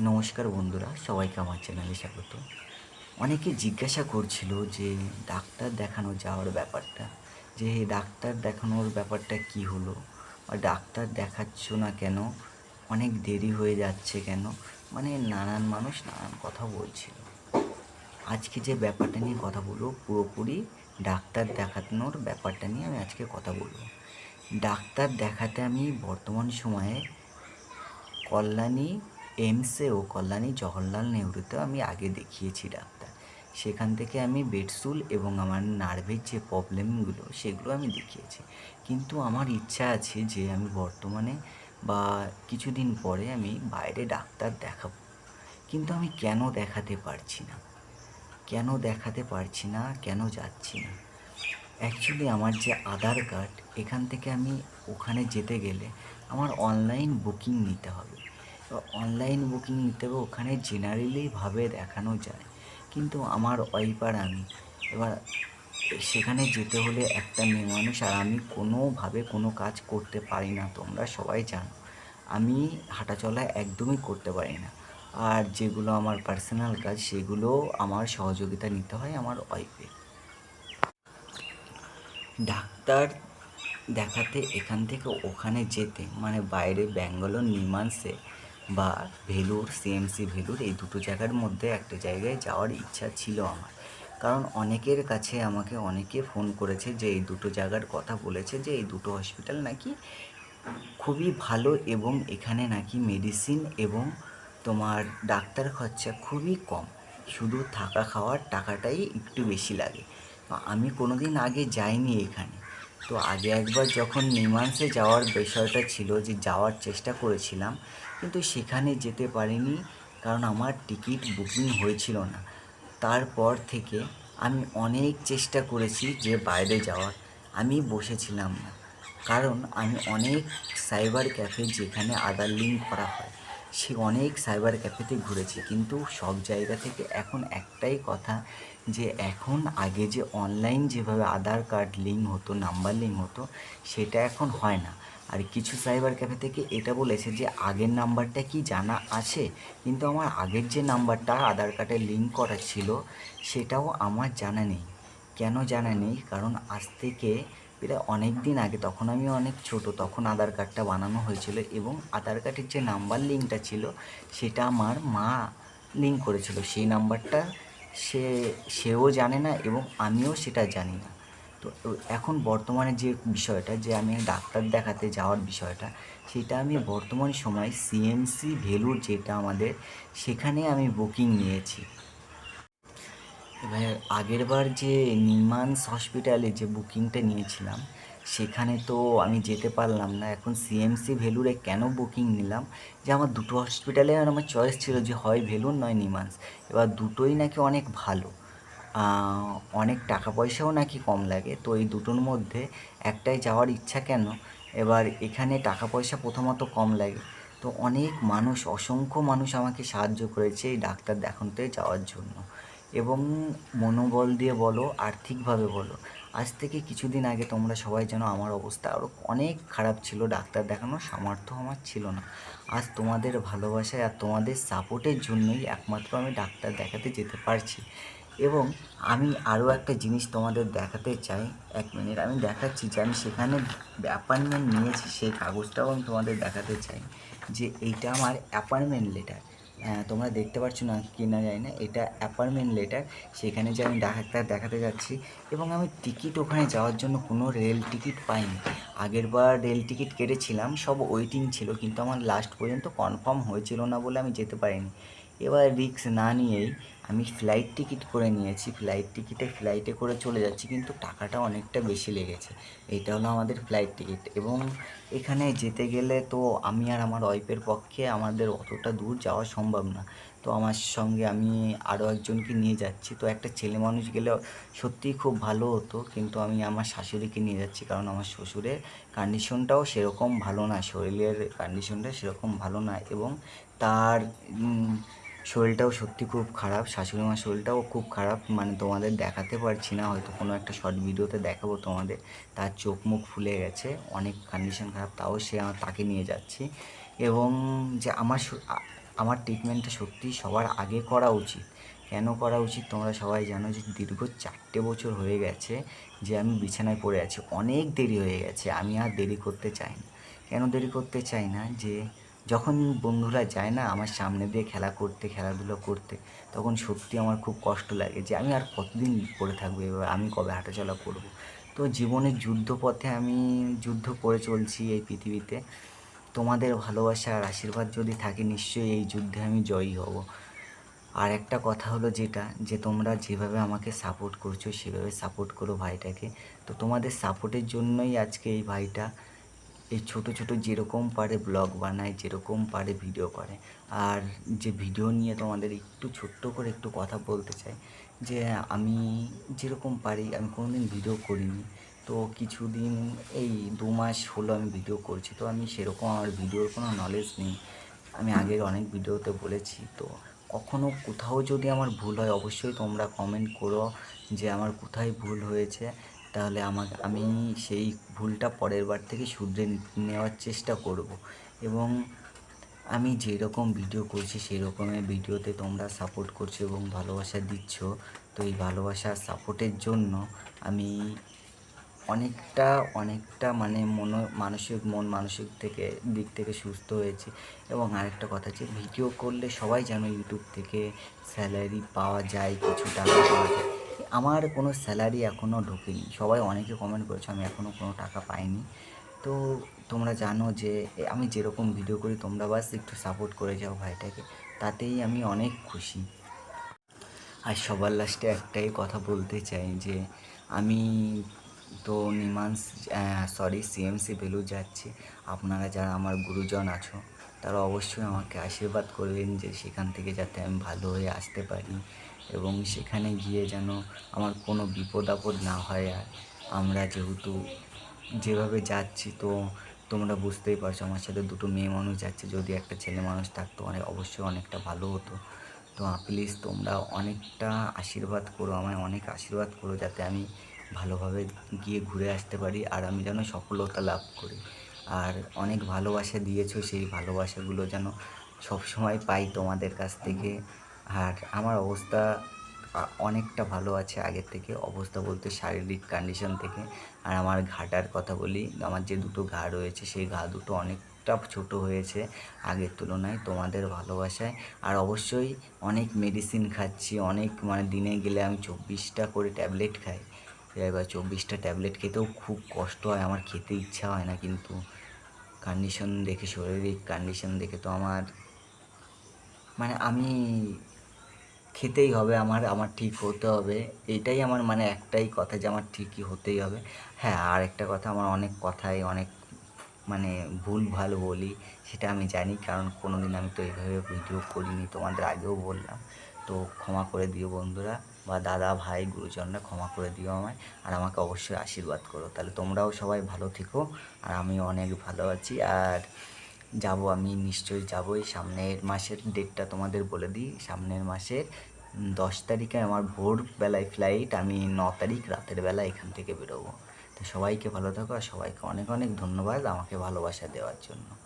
নমস্কার বন্ধুরা, সবাইকে আমার চ্যানেলে স্বাগত। অনেকে জিজ্ঞাসা করছিল যে, ডাক্তার দেখানো যাওয়ার ব্যাপারটা? যে ডাক্তার দেখানোর ব্যাপারটা কি হলো? বা ডাক্তার দেখাচ্ছ না কেন? অনেক দেরি হয়ে যাচ্ছে কেন? মানে নানান মানুষ নানান কথা বলছিল। আজকে যে ব্যাপারটা নিয়ে কথা বলব, পুরোপুরি ডাক্তার দেখানোর ব্যাপারটা নিয়ে আমি আজকে কথা বলব। ডাক্তার দেখাতে আমি বর্তমান সময়ে কল্যাণী এইমসে ও কল্যাণী জওহরলাল নেহরুতেও আমি আগে দেখিয়েছি ডাক্তার। সেখান থেকে আমি বেডসুল এবং আমার নার্ভের যে প্রবলেমগুলো, সেগুলো আমি দেখিয়েছি। কিন্তু আমার ইচ্ছা আছে যে আমি বর্তমানে বা কিছুদিন পরে আমি বাইরে ডাক্তার দেখাবো। কিন্তু আমি কেন দেখাতে পারছি না? কেন দেখাতে পারছি না? কেন যাচ্ছি না? অ্যাকচুয়ালি আমার যে আধার কার্ড, এখান থেকে আমি ওখানে যেতে গেলে আমার অনলাইন বুকিং নিতে হবে। অনলাইন বুকিং নিতে হবে, ওখানে জেনারেলিভাবে দেখানো যায়। কিন্তু আমার ওয়াইফ আর আমি। এবার সেখানে যেতে হলে একটা মেয়ে মানুষ, আর আমি কোনোভাবে কোনো কাজ করতে পারি না, তোমরা সবাই জানো। আমি হাঁটাচলা একদমই করতে পারি না। আর যেগুলো আমার পার্সোনাল কাজ, সেগুলো আমার সহযোগিতা নিতে হয় আমার ওয়াইফের ডাক্তার দেখাতে এখান থেকে ওখানে যেতে মানে বাইরে ব্যাঙ্গালোর, নিমান্সে বা ভেলুর সিএমসি ভেলুর এই দুটো জায়গার মধ্যে একটা জায়গায় যাওয়ার ইচ্ছা ছিল আমার। কারণ অনেকের কাছে আমাকে অনেকে ফোন করেছে যে এই দুটো জায়গার কথা বলেছে যে এই দুটো হসপিটাল নাকি খুবই ভালো এবং এখানে নাকি মেডিসিন এবং তোমার ডাক্তার খরচা খুবই কম। শুধু থাকা খাওয়ার টাকাটাই একটু বেশি লাগে। আমি কোনো দিন আগে যাইনি এখানে। তো আগে একবার যখন নিমান্সে যাওয়ার বিষয়টা ছিল যে যাওয়ার চেষ্টা করেছিলাম, কিন্তু সেখানে যেতে পারিনি কারণ আমার টিকিট বুকিং হয়েছিল না। তারপর থেকে আমি অনেক চেষ্টা করেছি যে বাইরে যাওয়ার। আমি বসেছিলাম না। কারণ আমি অনেক সাইবার ক্যাফে যেখানে আধার লিঙ্ক করা হয়। সে অনেক সাইবার ক্যাফেতে ঘুরেছি। কিন্তু সব জায়গা থেকে এখন একটাই কথা যে এখন আগে যে অনলাইন যেভাবে আধার কার্ড লিঙ্ক হতো নাম্বার লিঙ্ক হতো, সেটা এখন হয় না। আর কিছু সাইবার ক্যাফে থেকে এটা বলেছে যে আগের নাম্বারটা কি জানা আছে? কিন্তু আমার আগের যে নাম্বারটা আধার কার্ডে লিঙ্ক করা ছিল, সেটাও আমার জানা নেই। কেন জানা নেই? কারণ আজ থেকে প্রায় অনেক দিন আগে তখন আমি অনেক ছোট, তখন আধার কার্ডটা বানানো হয়েছিল এবং আধার কার্ডের যে নাম্বার লিঙ্কটা ছিল, সেটা আমার মা লিঙ্ক করেছিল। সেই নাম্বারটা সে, সেও জানে না এবং আমিও সেটা জানি না। তো এখন বর্তমানে যে বিষয়টা, যে আমি ডাক্তার দেখাতে যাওয়ার বিষয়টা, সেটা আমি বর্তমান সময় সিএমসি ভেলুর যেটা আমাদের, সেখানে আমি বুকিং নিয়েছি। এবার আগেরবার যে নিমান্স হসপিটালে যে বুকিংটা নিয়েছিলাম, সেখানে তো আমি যেতে পারলাম না। এখন সিএমসি ভেলুরে কেন বুকিং নিলাম? যে আমার দুটো হসপিটালে আর আমার চয়েস ছিল যে হয় ভেলুর নয় নিমান্স। এবার দুটোই নাকি অনেক ভালো। অনেক টাকা পয়সাও নাকি কম লাগে। তো এই দুটোর মধ্যে একটাই যাওয়ার ইচ্ছা কেন? এবার এখানে টাকা পয়সা প্রথমত কম লাগে। তো অনেক মানুষ, অসংখ্য মানুষ আমাকে সাহায্য করেছে এই ডাক্তার দেখাতে যাওয়ার জন্য। এবং মনোবল দিয়ে বলো, আর্থিকভাবে বলো, আজ থেকে কিছুদিন আগে তোমরা সবাই জানো আমার অবস্থা আরও অনেক খারাপ ছিল, ডাক্তার দেখানোর সামর্থ্য আমার ছিল না। আজ তোমাদের ভালোবাসায় আর তোমাদের সাপোর্টের জন্যই একমাত্র আমি ডাক্তার দেখাতে যেতে পারছি। এবং আমি আরও একটা জিনিস তোমাদের দেখাতে চাই, এক মিনিট, আমি দেখাচ্ছি যে আমি সেখানে অ্যাপয়েন্টমেন্ট নিয়েছি সেই কাগজটাও আমি তোমাদের দেখাতে চাই যে এইটা আমার অ্যাপয়েন্টমেন্ট লেটার তোমরা দেখতে পাচ্ছ না কি না জানি না, এটা অ্যাপয়েন্টমেন্ট লেটার। সেখানে যে আমি ডাক্তার দেখাতে যাচ্ছি এবং আমি টিকিট ওখানে যাওয়ার জন্য কোনো রেল টিকিট পাইনি। আগের বার রেল টিকিট কেটেছিলাম, সব ওয়েটিং ছিল, কিন্তু আমার লাস্ট পর্যন্ত কনফার্ম হয়েছিল না বলে আমি যেতে পারিনি। এবার রিস্ক না নিয়েই আমি ফ্লাইট টিকিট করে নিয়েছি। ফ্লাইট টিকিটে ফ্লাইটে করে চলে যাচ্ছি, কিন্তু টাকাটা অনেকটা বেশি লেগেছে। এইটা হলো আমাদের ফ্লাইট টিকিট এবং এখানে যেতে গেলে তো আমি আর আমার ওয়াইফের পক্ষে আমাদের অতটা দূর যাওয়া সম্ভব না। তো আমার সঙ্গে আমি আরও একজনকে নিয়ে যাচ্ছি। তো একটা ছেলে মানুষ গেলে সত্যিই খুব ভালো হতো, কিন্তু আমি আমার শাশুড়িকে নিয়ে যাচ্ছি কারণ আমার শ্বশুরের কন্ডিশনটাও সেরকম ভালো না, শরীরের কন্ডিশনটা সেরকম ভালো না এবং তার শরীরটাও সত্যি খুব খারাপ, শাশুড়ি মার শরীরটাও খুব খারাপ মানে তোমাদের দেখাতে পারছি না, হয়তো কোনো একটা শর্ট ভিডিওতে দেখাবো তোমাদের। তার চোখ মুখ ফুলে গেছে, অনেক কন্ডিশন খারাপ, তাও সে আমার তাকে নিয়ে যাচ্ছি। এবং যে আমার আমার ট্রিটমেন্টটা সত্যি সবার আগে করা উচিত। কেন করা উচিত? তোমরা সবাই জানো যে দীর্ঘ চারটে বছর হয়ে গেছে যে আমি বিছানায় পড়ে আছি। অনেক দেরি হয়ে গেছে, আমি আর দেরি করতে চাই না। কেন দেরি করতে চাই না? যে যখন বন্ধুরা যায় না আমার সামনে দিয়ে খেলা করতে, খেলাধুলো করতে, তখন সত্যি আমার খুব কষ্ট লাগে যে আমি আর কতদিন পড়ে থাকব এবার আমি কবে হাঁটাচলা করব? তো জীবনের যুদ্ধপথে আমি যুদ্ধ করে চলছি এই পৃথিবীতে। তোমাদের ভালোবাসা আর আশীর্বাদ যদি থাকে, নিশ্চয়ই এই যুদ্ধে আমি জয়ী হব। আর একটা কথা হলো যেটা, যে তোমরা যেভাবে আমাকে সাপোর্ট করছ, সেভাবে সাপোর্ট করো ভাইটাকে। তো তোমাদের সাপোর্টের জন্যই আজকে এই ভাইটা এই ছোট ছোট যেরকম পারে ব্লগ বানায়, যেরকম পারে ভিডিও করে। আর যে ভিডিও নিয়ে তোমাদের একটু ছোট্ট করে একটু কথা বলতে চাই, যে আমি যেরকম পারি, আমি কোনোদিন ভিডিও করিনি। তো কিছুদিন, এই দু মাস হলো আমি ভিডিও করছি, তো আমি সেরকম আমার ভিডিওর কোনো নলেজ নেই। আমি আগের অনেক ভিডিওতে বলেছি, তো কখনও কোথাও যদি আমার ভুল হয়, অবশ্যই তোমরা কমেন্ট করো যে আমার কোথায় ভুল হয়েছে। তাহলে আমাকে, আমি সেই ভুলটা পরের বার থেকে শুধরে নেওয়ার চেষ্টা করব। এবং আমি যেরকম ভিডিও করছি সেই রকমের ভিডিওতে তোমরা সাপোর্ট করছ এবং ভালোবাসা দিচ্ছ। তো এই ভালোবাসা সাপোর্টের জন্য আমি অনেকটা অনেকটা মানে মন, মানসিক মন মানসিক থেকে, দিক থেকে সুস্থ হয়েছি। এবং আরেকটা কথা যে ভিডিও করলে সবাই জানো ইউটিউব থেকে স্যালারি পাওয়া যায়, কিছু টাকা পাওয়া যায়। আমার কোনো স্যালারি এখনও ঢোকেনি। সবাই অনেকে কমেন্ট করেছে, আমি এখনও কোনো টাকা পাইনি। তো তোমরা জানো যে আমি যেরকম ভিডিও করি, তোমরা বাস একটু সাপোর্ট করে যাও ভাইটাকে। তাতেই আমি অনেক খুশি। আর সবার লাস্টে একটাই কথা বলতে চাই যে, আমি তো নিমান্স সরি সিএমসি ভ্যালু যাচ্ছি। আপনারা যারা আমার গুরুজন আছো, তারা অবশ্যই আমাকে আশীর্বাদ করবেন যে, সেখান থেকে যাতে আমি ভালো হয়ে আসতে পারি। এবং সেখানে গিয়ে যেন আমার কোনো বিপদ আপদ না হয়। আর আমরা যেহেতু যেভাবে যাচ্ছি, তো তোমরা বুঝতেই পারছ আমার সাথে দুটো মেয়ে মানুষ যাচ্ছে। যদি একটা ছেলে মানুষ থাকতো অনেক অবশ্যই অনেকটা ভালো হতো। তো প্লিজ তোমরা অনেকটা আশীর্বাদ করো, আমায় অনেক আশীর্বাদ করো যাতে আমি ভালোভাবে গিয়ে ঘুরে আসতে পারি আর আমি যেন সফলতা লাভ করি। আর অনেক ভালোবাসা দিয়েছ, সেই ভালোবাসাগুলো যেন সবসময় পাই তোমাদের কাছ থেকে। আর আমার অবস্থা অনেকটা ভালো আছে আগের থেকে, অবস্থা বলতে শারীরিক কন্ডিশন থেকে। আর আমার ঘাটার কথা বলি, আমার যে দুটো ঘা রয়েছে, সেই ঘা দুটো অনেকটা ছোট হয়েছে আগের তুলনায়, তোমাদের ভালোবাসায়। আর অবশ্যই অনেক মেডিসিন খাচ্ছি, অনেক মানে দিনে গেলে আমি চব্বিশটা করে ট্যাবলেট খাই। এবার চব্বিশটা ট্যাবলেট খেতেও খুব কষ্ট হয়, আমার খেতে ইচ্ছা হয় না কিন্তু কন্ডিশন দেখে, শারীরিক কন্ডিশন দেখে তো আমার মানে আমি খেতেই হবে, আমার আমার ঠিক হতে হবে। এইটাই আমার মানে একটাই কথা যে আমার ঠিকই হতেই হবে। হ্যাঁ আর একটা কথা আমার অনেক কথাই অনেক মানে ভুল ভালো বলি, সেটা আমি জানি, কারণ কোনো দিন আমি তো এইভাবে ভিডিও করিনি, তোমাদের আগেও বললাম। তো ক্ষমা করে দিও বন্ধুরা, বা দাদা, ভাই, গুরুজনরা ক্ষমা করে দিও আমায়, আর আমাকে অবশ্যই আশীর্বাদ করো। তাহলে তোমরাও সবাই ভালো থেকো, আর আমি অনেক ভালো আছি, আর যাব, আমি নিশ্চয়ই যাব এই সামনের মাসের ডেটটা তোমাদের বলে দিই। সামনের মাসের দশ তারিখে আমার ভোরবেলায় ফ্লাইট আমি ন তারিখ রাতের বেলা এখান থেকে বেরোবো। তো সবাইকে ভালো থাকো আর সবাইকে অনেক অনেক ধন্যবাদ আমাকে ভালোবাসা দেওয়ার জন্য।